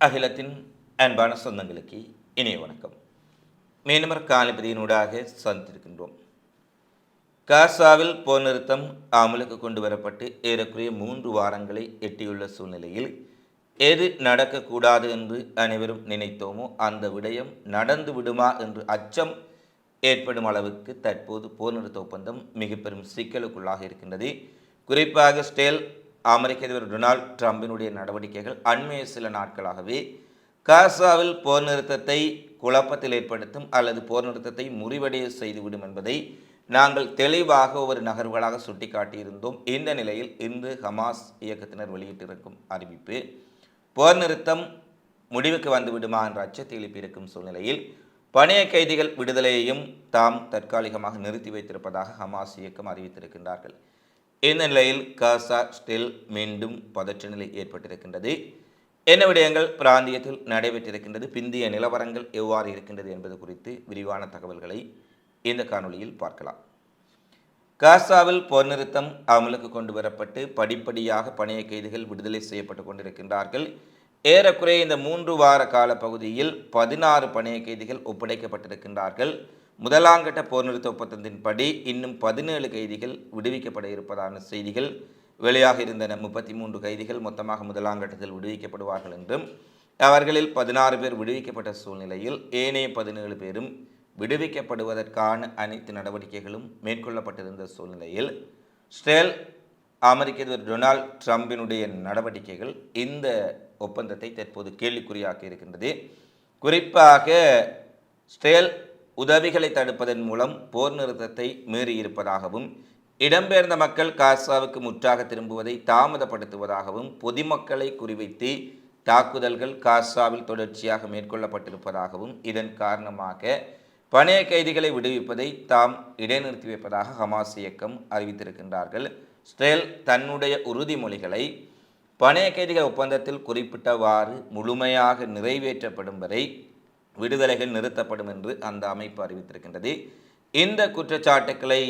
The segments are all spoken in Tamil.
அகிலத்தின் அன்பான சொந்தங்களுக்கு இணைய வணக்கம். மீனவர் காலப்பதியினூடாக சந்தித்திருக்கின்றோம். காசாவில் போர் நிறுத்தம் அமலுக்கு கொண்டு வரப்பட்டு ஏறக்குறைய மூன்று வாரங்களை எட்டியுள்ள சூழ்நிலையில் எது நடக்கக்கூடாது என்று அனைவரும் நினைத்தோமோ அந்த விடயம் நடந்து விடுமா என்று அச்சம் ஏற்படும் அளவுக்கு தற்போது போர் நிறுத்த ஒப்பந்தம் மிக பெரும் சிக்கலுக்குள்ளாக இருக்கின்றது. குறிப்பாக ஸ்டேல் அமெரிக்க அதிபர் டொனால்ட் ட்ரம்பினுடைய நடவடிக்கைகள் அண்மைய சில நாட்களாகவே காசாவில் போர் நிறுத்தத்தை குழப்பத்தில் ஏற்படுத்தும் அல்லது போர் நிறுத்தத்தை முறிவடைய செய்துவிடும் என்பதை நாங்கள் தெளிவாக ஒரு நகர்வுகளாக சுட்டிக்காட்டியிருந்தோம். இந்த நிலையில் இன்று ஹமாஸ் இயக்கத்தினர் வெளியிட்டிருக்கும் அறிவிப்பு போர் நிறுத்தம் முடிவுக்கு வந்துவிடுமா? என்ற அச்சத்தை எழுப்பியிருக்கும் சூழ்நிலையில் பணைய கைதிகள் விடுதலையையும் தாம் தற்காலிகமாக நிறுத்தி வைத்திருப்பதாக ஹமாஸ் இயக்கம் அறிவித்திருக்கின்றார்கள். இந்த நிலையில் காசா ஸ்டில் மீண்டும் பதற்ற நிலை ஏற்பட்டிருக்கின்றது என்ன விடயங்கள் பிராந்தியத்தில் நடைபெற்றிருக்கின்றது பிந்திய நிலவரங்கள் எவ்வாறு இருக்கின்றது என்பது குறித்து விரிவான தகவல்களை இந்த காணொளியில் பார்க்கலாம் காசாவில் போர் நிறுத்தம் அமலுக்கு கொண்டு வரப்பட்டு படிப்படியாக பணைய கைதிகள் விடுதலை செய்யப்பட்டு கொண்டிருக்கின்றார்கள் ஏறக்குறைய இந்த மூன்று வார கால பகுதியில் பதினாறு பணைய கைதிகள் ஒப்படைக்கப்பட்டிருக்கின்றார்கள் முதலாங்கட்ட போர் நிறுத்த ஒப்பந்தத்தின்படி இன்னும் பதினேழு கைதிகள் விடுவிக்கப்பட இருப்பதான செய்திகள் வெளியாக இருந்தன. முப்பத்தி மூன்று கைதிகள் மொத்தமாக முதலாங்கட்டத்தில் விடுவிக்கப்படுவார்கள் என்றும் அவர்களில் பதினாறு பேர் விடுவிக்கப்பட்ட சூழ்நிலையில் ஏனைய பதினேழு பேரும் விடுவிக்கப்படுவதற்கான அனைத்து நடவடிக்கைகளும் மேற்கொள்ளப்பட்டிருந்த சூழ்நிலையில் ஸ்டேல் அமெரிக்க அதிபர் டொனால்ட் ட்ரம்பினுடைய நடவடிக்கைகள் இந்த ஒப்பந்தத்தை தற்போது கேள்விக்குறியாக்கி இருக்கின்றது. குறிப்பாக ஸ்டேல் உதவிகளை தடுப்பதன் மூலம் போர் நிறுத்தத்தை மீறியிருப்பதாகவும் இடம்பெயர்ந்த மக்கள் காசாவுக்கு முற்றாக திரும்புவதை தாமதப்படுத்துவதாகவும் பொதுமக்களை குறிவைத்து தாக்குதல்கள் காசாவில் தொடர்ச்சியாக மேற்கொள்ளப்பட்டிருப்பதாகவும் இதன் காரணமாக பணைய கைதிகளை விடுவிப்பதை தாம் இடைநிறுத்தி வைப்பதாக ஹமாஸ் இயக்கம் அறிவித்திருக்கின்றார்கள். ஸ்டேல் தன்னுடைய உறுதிமொழிகளை பணைய கைதிகள் ஒப்பந்தத்தில் குறிப்பிட்டவாறு முழுமையாக நிறைவேற்றப்படும் வரை விடுதலைகள் நிறுத்தப்படும் என்று அந்த அமைப்பு அறிவித்திருக்கின்றது. இந்த குற்றச்சாட்டுக்களை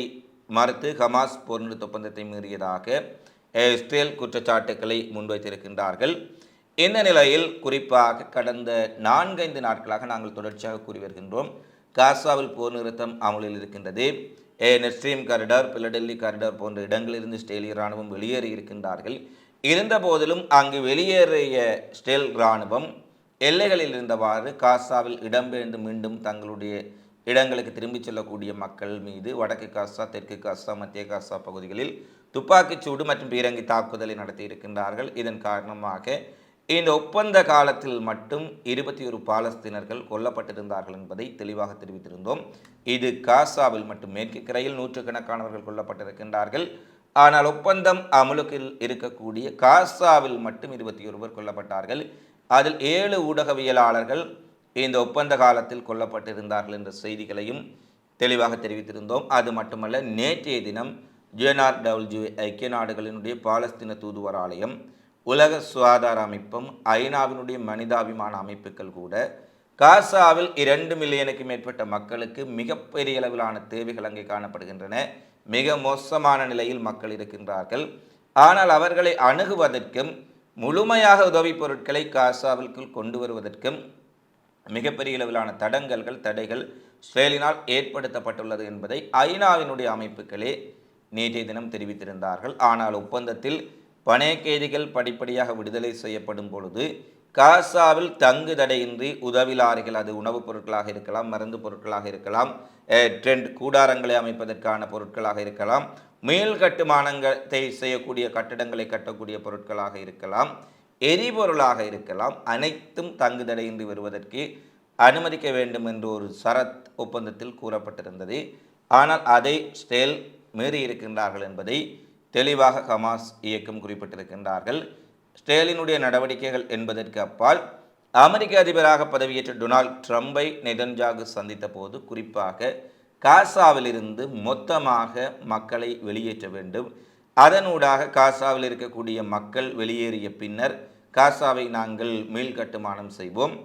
மறுத்து ஹமாஸ் போர் நிறுத்த ஒப்பந்தத்தை மீறியதாக இஸ்ரேல் குற்றச்சாட்டுக்களை முன்வைத்திருக்கின்றார்கள். இந்த நிலையில் குறிப்பாக கடந்த நான்கைந்து நாட்களாக நாங்கள் தொடர்ச்சியாக கூறி வருகின்றோம். காசாவில் போர் நிறுத்தம் அமலில் இருக்கின்றது. நெஸ்ட்ரீம் காரிடார் பிலடெல்லி காரிடார் போன்ற இடங்களிலிருந்து ஸ்டேலிய இராணுவம் வெளியேறி இருக்கின்றார்கள் இருந்த போதிலும் அங்கு வெளியேறிய ஸ்டேல் இராணுவம் எல்லைகளில் இருந்தவாறு காசாவில் இடம்பெயர்ந்து மீண்டும் தங்களுடைய இடங்களுக்கு திரும்பிச் செல்லக்கூடிய மக்கள் மீது வடக்கு காசா தெற்கு காசா மத்திய காசா பகுதிகளில் துப்பாக்கிச்சூடு மற்றும் பீரங்கி தாக்குதலை நடத்தி இருக்கின்றார்கள். இதன் காரணமாக இந்த ஒப்பந்த காலத்தில் மட்டும் இருபத்தி ஒரு பாலஸ்தீனர்கள் கொல்லப்பட்டிருந்தார்கள் என்பதை தெளிவாக தெரிவித்திருந்தோம். இது காசாவில் மட்டும் மேற்கு கரையில் நூற்றுக்கணக்கானவர்கள் கொல்லப்பட்டிருக்கின்றார்கள். ஆனால் ஒப்பந்தம் அமுலுக்கில் இருக்கக்கூடிய காசாவில் மட்டும் இருபத்தி ஒருவர் கொல்லப்பட்டார்கள். அதில் ஏழு ஊடகவியலாளர்கள் இந்த ஒப்பந்த காலத்தில் கொல்லப்பட்டிருந்தார்கள் என்ற செய்திகளையும் தெளிவாக தெரிவித்திருந்தோம். அது மட்டுமல்ல நேற்றைய தினம் ஜிஎன்ஆர் ஐக்கிய நாடுகளினுடைய பாலஸ்தீன தூதுவர் ஆலயம் உலக சுகாதார அமைப்பும் ஐநாவினுடைய மனிதாபிமான அமைப்புகள் கூட காசாவில் இரண்டு மில்லியனுக்கு மேற்பட்ட மக்களுக்கு மிகப்பெரிய அளவிலான தேவைகள் அங்கே காணப்படுகின்றன. மிக மோசமான நிலையில் மக்கள் இருக்கின்றார்கள். ஆனால் அவர்களை அணுகுவதற்கும் முழுமையாக உதவிப் பொருட்களை காசாவிற்குள் கொண்டு வருவதற்கும் மிகப்பெரிய அளவிலான தடங்கல்கள் தடைகள் ஸ்ரேலினால் ஏற்படுத்தப்பட்டுள்ளது என்பதை ஐநாவினுடைய அமைப்புகளே நேற்றைய தினம் தெரிவித்திருந்தார்கள். ஆனால் ஒப்பந்தத்தில் பணைய கைதிகள் படிப்படியாக விடுதலை செய்யப்படும் பொழுது காசாவில் தங்கு தடையின்றி உதவிலாறுகள் அது உணவுப் பொருட்களாக இருக்கலாம் மருந்து பொருட்களாக இருக்கலாம் ட்ரெண்ட் கூடாரங்களை அமைப்பதற்கான பொருட்களாக இருக்கலாம் மேல் கட்டுமானங்களை செய்யக்கூடிய கட்டடங்களை கட்டக்கூடிய பொருட்களாக இருக்கலாம் எரிபொருளாக இருக்கலாம் அனைத்தும் தங்கு தடையின்றி வருவதற்கு அனுமதிக்க வேண்டும் என்று ஒரு சரத் ஒப்பந்தத்தில் கூறப்பட்டிருந்தது. ஆனால் அதை ஸ்டேல் மீறி இருக்கின்றார்கள் என்பதை தெளிவாக ஹமாஸ் இயக்கம் குறிப்பிட்டிருக்கின்றார்கள். ஸ்டேலினுடைய நடவடிக்கைகள் என்பதற்கு அப்பால் அமெரிக்க அதிபராக பதவியேற்ற டொனால்ட் ட்ரம்பை நெதன்ஜாகு சந்தித்த போது குறிப்பாக காசாவிலிருந்து மொத்தமாக மக்களை வெளியேற்ற வேண்டும். அதனூடாக காசாவில் இருக்கக்கூடிய மக்கள் வெளியேறிய பின்னர் காசாவை நாங்கள் மீள் கட்டுமானம் செய்வோம்.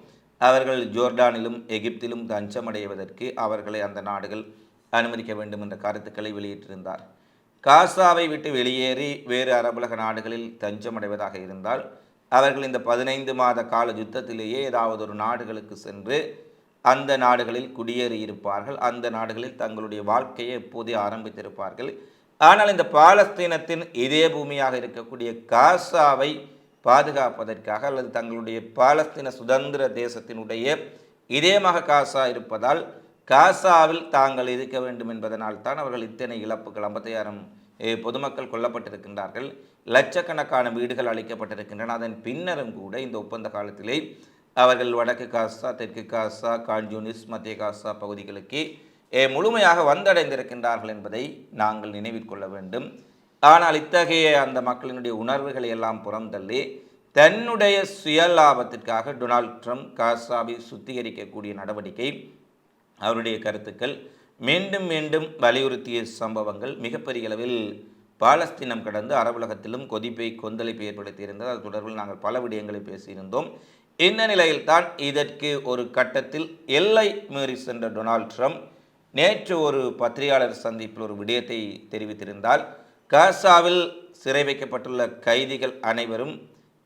அவர்கள் ஜோர்டானிலும் எகிப்திலும் தஞ்சமடைவதற்கு அவர்களை அந்த நாடுகள் அனுமதிக்க வேண்டும் என்ற கருத்துக்களை வெளியிட்டிருந்தார். காசாவை விட்டு வெளியேறி வேறு அரபுலக நாடுகளில் தஞ்சமடைவதாக இருந்தால் அவர்கள் இந்த பதினைந்து மாத கால யுத்தத்திலேயே ஏதாவது ஒரு நாடுகளுக்கு சென்று அந்த நாடுகளில் குடியேறியிருப்பார்கள். அந்த நாடுகளில் தங்களுடைய வாழ்க்கையை எப்போதே ஆரம்பித்திருப்பார்கள். ஆனால் இந்த பாலஸ்தீனத்தின் இதே பூமியாக இருக்கக்கூடிய காசாவை பாதுகாப்பதற்காக அல்லது தங்களுடைய பாலஸ்தீன சுதந்திர தேசத்தினுடைய இதயமாக காசா இருப்பதால் காசாவில் தாங்கள் இருக்க வேண்டும் என்பதனால் தான் அவர்கள் இத்தனை இழப்புகள் ஐம்பத்தையாயிரம் பொதுமக்கள் கொல்லப்பட்டிருக்கின்றார்கள். லட்சக்கணக்கான வீடுகள் அளிக்கப்பட்டிருக்கின்றன அதன் பின்னரும் கூட இந்த ஒப்பந்த காலத்திலே அவர்கள் வடக்கு காசா தெற்கு காசா காஞ்சூனிஸ் மத்திய காசா பகுதிகளுக்கு முழுமையாக வந்தடைந்திருக்கின்றார்கள் என்பதை நாங்கள் நினைவில் கொள்ள வேண்டும். ஆனால் இத்தகைய அந்த மக்களினுடைய உணர்வுகளை எல்லாம் புறந்தள்ளி தன்னுடைய சுயலாபத்திற்காக டொனால்ட் ட்ரம்ப் காசாவை சுத்திகரிக்கக்கூடிய நடவடிக்கை அவருடைய கருத்துக்கள் மீண்டும் மீண்டும் வலியுறுத்திய சம்பவங்கள் மிகப்பெரிய அளவில் பாலஸ்தீனம் கடந்து அரபுலகத்திலும் கொதிப்பை கொந்தளிப்பை ஏற்படுத்தியிருந்தது. அது தொடர்பில் நாங்கள் பல விடயங்களை பேசியிருந்தோம். இந்த நிலையில்தான் இதற்கு ஒரு கட்டத்தில் எல்லை மீறி சென்ற டொனால்ட் ட்ரம்ப் நேற்று ஒரு பத்திரிகையாளர் சந்திப்பில் ஒரு விடயத்தை தெரிவித்திருந்தால் காசாவில் சிறை வைக்கப்பட்டுள்ள கைதிகள் அனைவரும்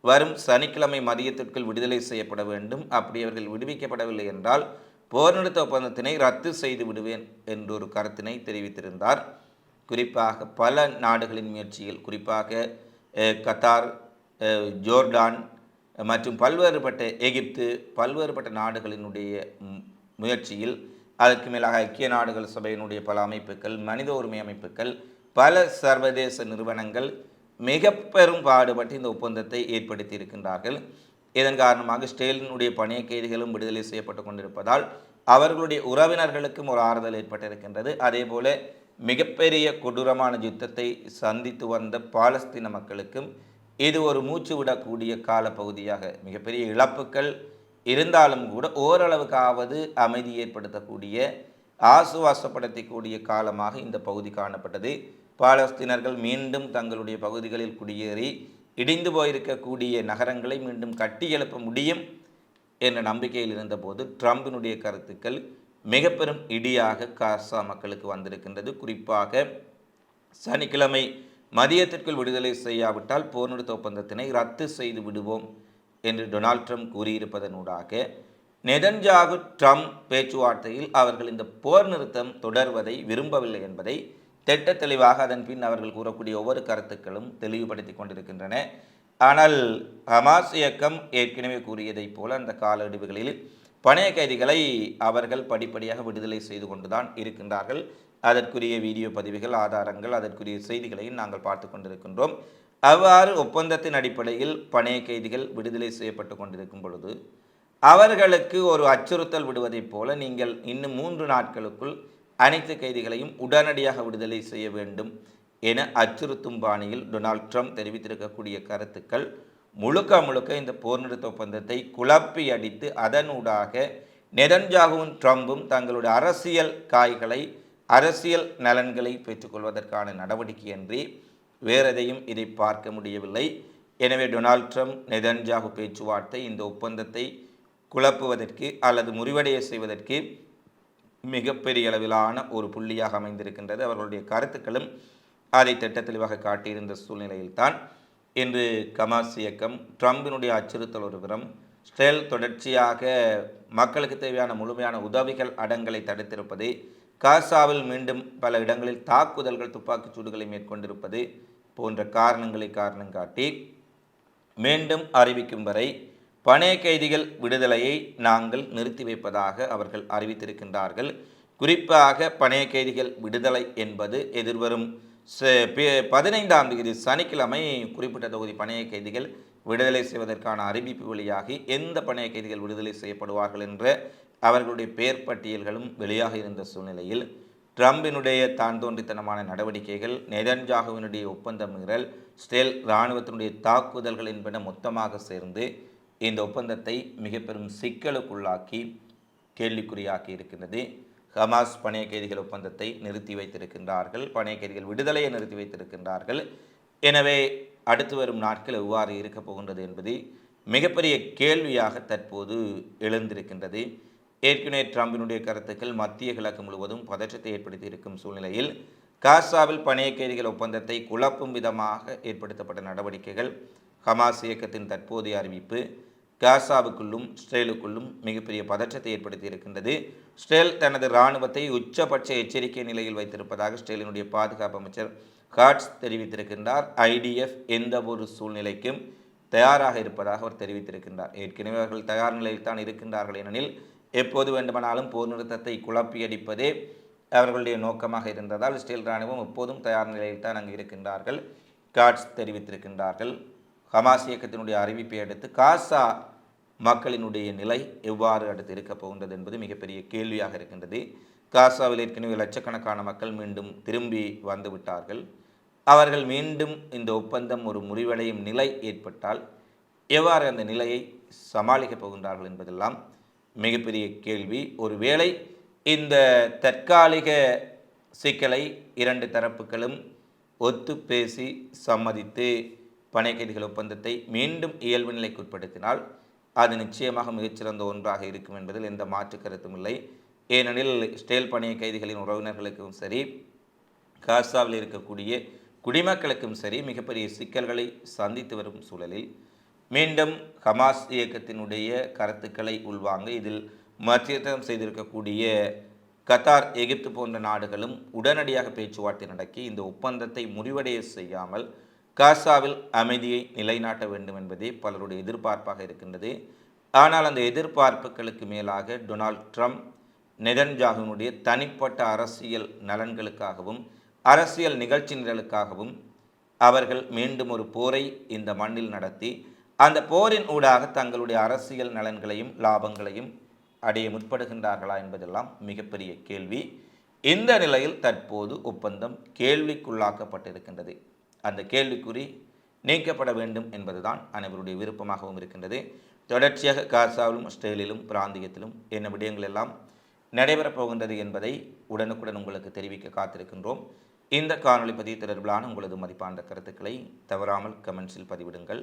வரும் சனிக்கிழமை மதியத்திற்குள் விடுதலை செய்யப்பட வேண்டும். அப்படி அவர்கள் விடுவிக்கப்படவில்லை என்றால் போர் நிறுத்த ஒப்பந்தத்தினை ரத்து செய்து விடுவேன் என்றொரு கருத்தினை தெரிவித்திருந்தார். குறிப்பாக பல நாடுகளின் முயற்சியில் குறிப்பாக கத்தார் ஜோர்டான் மற்றும் பல்வேறுபட்ட எகிப்து பல்வேறுபட்ட நாடுகளினுடைய முயற்சியில் அதற்கு மேலாக ஐக்கிய நாடுகள் சபையினுடைய பல அமைப்புகள் மனித உரிமை அமைப்புகள் பல சர்வதேச நிறுவனங்கள் மிக பெரும் பாடுபட்டு இந்த ஒப்பந்தத்தை ஏற்படுத்தி இருக்கின்றார்கள் இதன் காரணமாக ஸ்டேலினுடைய பணிய கைதிகளும் விடுதலை செய்யப்பட்டு கொண்டிருப்பதால் அவர்களுடைய உறவினர்களுக்கும் ஒரு ஆறுதல் ஏற்பட்டிருக்கின்றது. அதே போல மிகப்பெரிய கொடூரமான யுத்தத்தை சந்தித்து வந்த பாலஸ்தீன மக்களுக்கும் இது ஒரு மூச்சு விடக்கூடிய காலப்பகுதியாக மிகப்பெரிய இழப்புக்கள் இருந்தாலும் கூட ஓரளவுக்காவது அமைதி ஏற்படுத்தக்கூடிய ஆசுவாசப்படுத்தக்கூடிய காலமாக இந்த பகுதி காணப்பட்டது. பாலஸ்தீனர்கள் மீண்டும் தங்களுடைய பகுதிகளில் குடியேறி இடிந்து போயிருக்கக்கூடிய நகரங்களை மீண்டும் கட்டியெழுப்ப முடியும் என்ற நம்பிக்கையில் இருந்தபோது ட்ரம்பினுடைய கருத்துக்கள் மிக பெரும் இடியாக காசா மக்களுக்கு வந்திருக்கின்றது. குறிப்பாக சனிக்கிழமை மதியத்திற்குள் விடுதலை செய்யாவிட்டால் போர் நிறுத்த ஒப்பந்தத்தினை ரத்து செய்து விடுவோம் என்று டொனால்ட் ட்ரம்ப் கூறியிருப்பதனூடாக நெதன்ஜாகு ட்ரம்ப் பேச்சுவார்த்தையில் அவர்கள் இந்த போர் நிறுத்தம் தொடர்வதை விரும்பவில்லை என்பதை திட்ட தெளிவாக அதன் பின் அவர்கள் கூறக்கூடிய ஒவ்வொரு கருத்துக்களும் தெளிவுபடுத்தி கொண்டிருக்கின்றன. ஆனால் ஹமாஸ் இயக்கம் ஏற்கனவே கூறியதைப் போல அந்த காலடிவுகளில் பணைய கைதிகளை அவர்கள் படிப்படியாக விடுதலை செய்து கொண்டுதான் இருக்கின்றார்கள். அதற்குரிய வீடியோ பதிவுகள் ஆதாரங்கள் அதற்குரிய செய்திகளையும் நாங்கள் பார்த்து கொண்டிருக்கின்றோம். அவ்வாறு ஒப்பந்தத்தின் அடிப்படையில் பணைய கைதிகள் விடுதலை செய்யப்பட்டு கொண்டிருக்கும் பொழுது அவர்களுக்கு ஒரு அச்சுறுத்தல் விடுவதைப் போல நீங்கள் இன்னும் மூன்று நாட்களுக்குள் அனைத்து கைதிகளையும் உடனடியாக விடுதலை செய்ய வேண்டும் என அச்சுறுத்தும் பாணியில் டொனால்ட் ட்ரம்ப் தெரிவித்திருக்கக்கூடிய கருத்துக்கள் முழுக்க முழுக்க இந்த போர் நிறுத்த ஒப்பந்தத்தை குழப்பி அடித்து அதனூடாக நெதன்ஜாகவும் ட்ரம்பும் தங்களுடைய அரசியல் காய்களை அரசியல் நலன்களை பெற்றுக்கொள்வதற்கான நடவடிக்கை அன்றி வேறெதையும் இதை பார்க்க முடியவில்லை. எனவே டொனால்ட் ட்ரம்ப் நெதன்ஜாகு பேச்சுவார்த்தை இந்த ஒப்பந்தத்தை குழப்புவதற்கு அல்லது முறிவடைய செய்வதற்கு மிகப்பெரிய அளவிலான ஒரு புள்ளியாக அமைந்திருக்கின்றது. அவர்களுடைய கருத்துக்களும் அதை திட்ட தெளிவாக காட்டியிருந்த சூழ்நிலையில்தான். இன்று கமாஸ் இயக்கம் ட்ரம்பினுடைய அச்சுறுத்தல் ஒருபுறம் ஸ்டெல் ஸ்டேல் தொடர்ச்சியாக மக்களுக்கு தேவையான முழுமையான உதவிகள் அடங்கலை தடுத்திருப்பது காசாவில் மீண்டும் பல இடங்களில் தாக்குதல்கள் துப்பாக்கிச் சூடுகளை மேற்கொண்டிருப்பது போன்ற காரணங்களை காரணம் காட்டி மீண்டும் அறிவிக்கும் வரை பணைய கைதிகள் விடுதலையை நாங்கள் நிறுத்தி வைப்பதாக அவர்கள் அறிவித்திருக்கின்றார்கள். குறிப்பாக பணைய கைதிகள் விடுதலை என்பது எதிர்வரும் பதினைந்தாம் தேதி சனிக்கிழமை குறிப்பிட்ட தொகுதி பணைய கைதிகள் விடுதலை செய்வதற்கான அறிவிப்பு வழியாகி எந்த பணைய கைதிகள் விடுதலை செய்யப்படுவார்கள் என்ற அவர்களுடைய பெயர் பட்டியல்களும் வெளியாக இருந்த சூழ்நிலையில் ட்ரம்பினுடைய தான் தோன்றித்தனமான நடவடிக்கைகள் நெதன்ஜாகுவினுடைய ஒப்பந்த மீறல் ஸ்டேல் இராணுவத்தினுடைய தாக்குதல்கள் என்பன மொத்தமாக சேர்ந்து இந்த ஒப்பந்தத்தை மிக பெரும் சிக்கலுக்குள்ளாக்கி கேள்விக்குறியாக்கி இருக்கின்றது. ஹமாஸ் பணைய கைதிகள் ஒப்பந்தத்தை நிறுத்தி வைத்திருக்கின்றார்கள் பணைய கைதிகள் விடுதலையை நிறுத்தி வைத்திருக்கின்றார்கள். எனவே அடுத்து வரும் நாட்கள் எவ்வாறு இருக்கப் போகின்றது என்பது மிகப்பெரிய கேள்வியாக தற்போது எழுந்திருக்கின்றது. ஏற்கனவே ட்ரம்பினுடைய கருத்துக்கள் மத்திய கிழக்கு முழுவதும் பதற்றத்தை ஏற்படுத்தி இருக்கும் சூழ்நிலையில் காசாவில் பணைய கைதிகள் ஒப்பந்தத்தை குழப்பும் விதமாக ஏற்படுத்தப்பட்ட நடவடிக்கைகள் ஹமாஸ் இயக்கத்தின் தற்போதைய அறிவிப்பு. காசாவுக்குள்ளும் இஸ்ரேலுக்குள்ளும் மிகப்பெரிய பதற்றத்தை ஏற்படுத்தி இருக்கின்றது. இஸ்ரேல் தனது இராணுவத்தை உச்சபட்ச எச்சரிக்கை நிலையில் வைத்திருப்பதாக இஸ்ரேலினுடைய பாதுகாப்பு அமைச்சர் காட்ஸ் தெரிவித்திருக்கின்றார். ஐடிஎஃப் எந்த ஒரு சூழ்நிலைக்கும் தயாராக இருப்பதாக அவர் தெரிவித்திருக்கின்றார். ஏற்கனவே அவர்கள் தயார் நிலையில் தான் இருக்கின்றார்கள் ஏனெனில் எப்போது வேண்டுமானாலும் போர் நிறுத்தத்தை குழப்பியடிப்பதே அவர்களுடைய நோக்கமாக இருந்ததால் இஸ்ரேல் இராணுவம் எப்போதும் தயார் நிலையில் தான் அங்கு இருக்கின்றார்கள். காட்ஸ் தெரிவித்திருக்கின்றார்கள். ஹமாஸ் இயக்கத்தினுடைய அறிவிப்பை அடுத்து காசா மக்களினுடைய நிலை எவ்வாறு அடுத்து இருக்கப் போகின்றது என்பது மிகப்பெரிய கேள்வியாக இருக்கின்றது. காசாவில் ஏற்கனவே லட்சக்கணக்கான மக்கள் மீண்டும் திரும்பி வந்துவிட்டார்கள் அவர்கள் மீண்டும் இந்த ஒப்பந்தம் ஒரு முறிவடையும் நிலை ஏற்பட்டால் எவ்வாறு அந்த நிலையை சமாளிக்கப் போகின்றார்கள் என்பதெல்லாம் மிகப்பெரிய கேள்வி. ஒருவேளை இந்த தற்காலிக சிக்கலை இரண்டு தரப்புகளும் ஒத்து பேசி சம்மதித்து பனை கைதிகள் ஒப்பந்தத்தை மீண்டும் இயல்பு நிலைக்கு உட்படுத்தினால் அது நிச்சயமாக மிகச்சிறந்த ஒன்றாக இருக்கும் என்பதில் எந்த மாற்று கருத்தும் இல்லை. ஏனெனில் ஸ்டேல் பணிய கைதிகளின் உறவினர்களுக்கும் சரி காசாவில் இருக்கக்கூடிய குடிமக்களுக்கும் சரி மிகப்பெரிய சிக்கல்களை சந்தித்து வரும் சூழலில் மீண்டும் ஹமாஸ் இயக்கத்தினுடைய கருத்துக்களை உள்வாங்க. இதில் மத்தியத்தம் செய்திருக்கக்கூடிய கத்தார் எகிப்து போன்ற நாடுகளும் உடனடியாக பேச்சுவார்த்தை நடக்கி இந்த ஒப்பந்தத்தை முறிவடைய செய்யாமல் காசாவில் அமைதியை நிலைநாட்ட வேண்டும் என்பதே பலருடைய எதிர்பார்ப்பாக இருக்கின்றது. ஆனால் அந்த எதிர்பார்ப்புகளுக்கு மேலாக டொனால்ட் ட்ரம்ப் நெதன்ஜாகுனுடைய தனிப்பட்ட அரசியல் நலன்களுக்காகவும் அரசியல் நிகழ்ச்சி நிரலுக்காகவும் அவர்கள் மீண்டும் ஒரு போரை இந்த மண்ணில் நடத்தி அந்த போரின் ஊடாக தங்களுடைய அரசியல் நலன்களையும் லாபங்களையும் அடைய முற்படுகின்றார்களா என்பதெல்லாம் மிகப்பெரிய கேள்வி. இந்த நிலையில் தற்போது ஒப்பந்தம் கேள்விக்குள்ளாக்கப்பட்டிருக்கின்றது. அந்த கேள்விக்குறி நீக்கப்பட வேண்டும் என்பதுதான் அனைவருடைய விருப்பமாகவும் இருக்கின்றது. தொடர்ச்சியாக காசாவிலும் ஆஸ்திரேலியிலும் பிராந்தியத்திலும் என்ன விடயங்கள் எல்லாம் நடைபெறப் போகின்றது என்பதை உடனுக்குடன் உங்களுக்கு தெரிவிக்க காத்திருக்கின்றோம். இந்த காணொலி பதிவு தொடர்பிலான உங்களது மதிப்பான கருத்துக்களை தவறாமல் கமெண்ட்ஸில் பதிவிடுங்கள்.